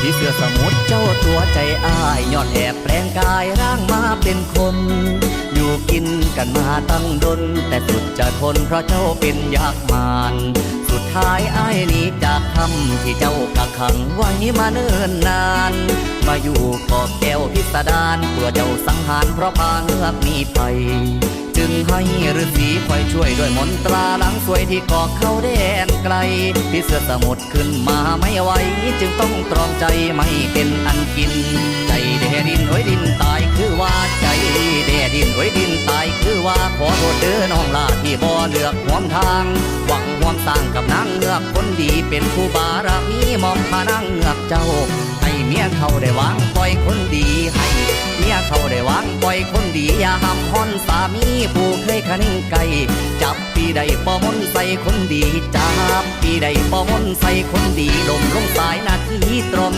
พี่เสือสมุทรเจ้าตัวใจอ้ายยอดแอบแปลงกายร่างมาเป็นคน อยู่กินกันมาตั้งดน แต่สุดจะทนเพราะเจ้าเป็นยากมาน สุดท้ายอ้ายหนีจากคำที่เจ้ากักขังไว้มาเนิ่นนาน มาอยู่กอบแก้วพิสดารกลัวเจ้าสังหารเพราะพาเงือกหนีไปจึงให้ฤาษีคอยช่วยด้วยมนตราหลังสวยที่กอกเข้าแดนไกลพี่เสือสมุทรขึ้นมาไม่ไหวจึงต้องตรอมใจไม่เป็นอันกิน ใจแดดินโอยดินตายคือว่าใจแดดินโอยดินตายคือว่าขอโทษเด้อน้องลาที่บ่เลือกหวมทาง หวังหวมสร้างกับนางเงือกคนดีเป็นผู้บารมีมอมพานางเงือกเจ้า ให้เมียเขาได้วางปล่อยคนดีให้เมียเขาได้วางปล่อยคนดีอย่าห้ำฮอนสามีผู้เคยคันไก่จับปีใดป้อมนใส่คนดีจับปีใดป้อมนใส่คนดีลมลงสายนาทีตรม